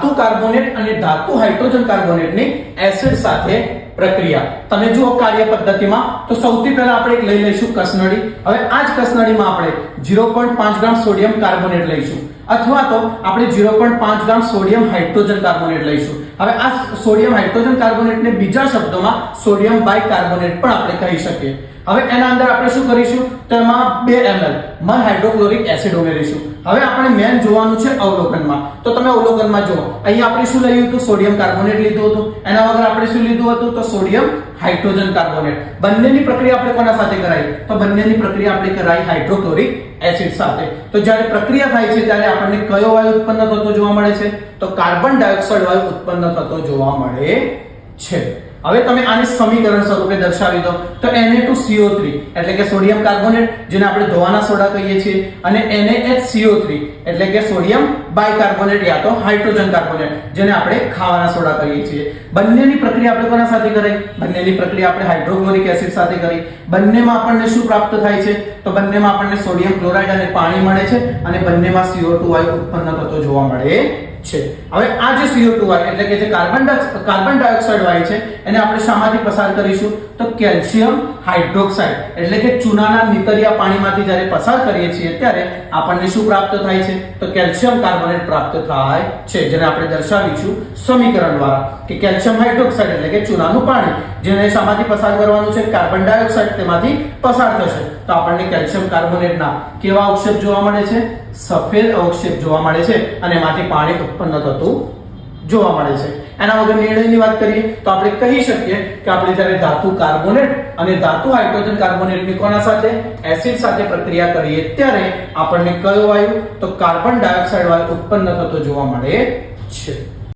ધાતુ કાર્બોનેટ અને ધાતુ હાઇડ્રોજન કાર્બોનેટની એસિડ સાથે પ્રક્રિયા. તમે જુઓ કાર્ય પદ્ધતિમાં, તો સૌથી પહેલા આપણે એક લઈ લઈશું કસનળી. હવે આ જ કસનળીમાં આપણે 0.5 ગ્રામ સોડિયમ કાર્બોનેટ લઈશું. અથવા તો આપણે 0.5 ગ્રામ સોડિયમ હાઇડ્રોજન કાર્બોનેટ લઈશું. હવે આ સોડિયમ હાઇડ્રોજન કાર્બોનેટને બીજા શબ્દોમાં સોડિયમ બાયકાર્બોનેટ પણ આપણે કહી શકીએ. હવે એના અંદર આપણે શું કરીશું? તો એમાં 2 ml મલ હાઇડ્રોક્લોરિક એસિડ ઉમેરીશું. હવે આપણે મેન જોવાનું છે અવલોકનમાં. તો તમે અવલોકનમાં જુઓ. અહીં આપણે શું લઈ હતું? સોડિયમ કાર્બોનેટ લીધું હતું. એના વગર આપણે શું લીધું હતું? તો સોડિયમ હાઇડ્રોજન કાર્બોનેટ. બંનેની પ્રક્રિયા આપણે કોના સાથે કરાઈ? તો બંનેની પ્રક્રિયા આપણે કરાઈ હાઇડ્રોક્લોરિક એસિડ સાથે. તો જ્યારે પ્રક્રિયા થાય છે, ત્યારે આપણને કયો વાયુ ઉત્પન્ન થતો જોવા મળે છે? તો કાર્બન ડાયોક્સાઇડ વાયુ ઉત્પન્ન થતો જોવા મળે છે. હવે તમે આને સમીકરણ સ્વરૂપે દર્શાવી દો. તો Na2CO3 એટલે કે સોડિયમ કાર્બોનેટ જેને આપણે ધોવાના સોડા કહીએ છીએ, અને NaHCO3 એટલે કે સોડિયમ બાયકાર્બોનેટ યા તો હાઇડ્રોજન કાર્બોનેટ જેને આપણે ખાવાના સોડા કહીએ છીએ. બંનેની પ્રક્રિયા આપણે કોના સાથે કરી બંનેની પ્રક્રિયા આપણે હાઇડ્રોક્લોરિક એસિડ સાથે કરી. બંનેમાં આપણને શું પ્રાપ્ત થાય છે? તો બંનેમાં આપણને સોડિયમ ક્લોરાઇડ અને પાણી મળે છે, અને બંનેમાં CO2 વાયુ ઉત્પન્ન થતો જોવા મળે છે. હવે આ જે CO2 વાયુ, એટલે કે જે કાર્બન કાર્બન ડાયોક્સાઇડ વાયુ છે, એને આપણે શામાંથી પસાર કરીશું તો કેલ્શિયમ હાઇડ્રોક્સાઇડ, એટલે કે ચૂનાના નીતરિયા પાણીમાંથી જ્યારે પસાર કરીએ છીએ ત્યારે આપણને શું પ્રાપ્ત થાય છે? તો કેલ્શિયમ કાર્બોનેટ પ્રાપ્ત થાય છે, જેને આપણે દર્શાવીશું સમીકરણ દ્વારા, કે કેલ્શિયમ હાઇડ્રોક્સાઇડ એટલે કે ચૂનાનું પાણી, જેને શામાંથી પસાર કરવાનું છે, કાર્બન ડાયોક્સાઇડ તેમાંથી પસાર થશે. તો આપણને કેલ્શિયમ કાર્બોનેટના કેવા અવક્ષેપ જોવા મળે છે? સફેદ અવક્ષેપ જોવા મળે છે અને એમાંથી પાણી ઉત્પન્ન થતું જોવા મળે છે. એના વગર નિર્ણયની વાત કરીએ તો આપણે કહી શકીએ કે આપણે જ્યારે ધાતુ કાર્બોનેટ અને ધાતુ હાઇડ્રોજન કાર્બોનેટની કોના સાથે? એસિડ સાથે પ્રક્રિયા કરીએ ત્યારે આપણને કયો વાયુ? તો કાર્બન ડાયોક્સાઇડ વાયુ ઉત્પન્ન થતો જોવા મળે છે.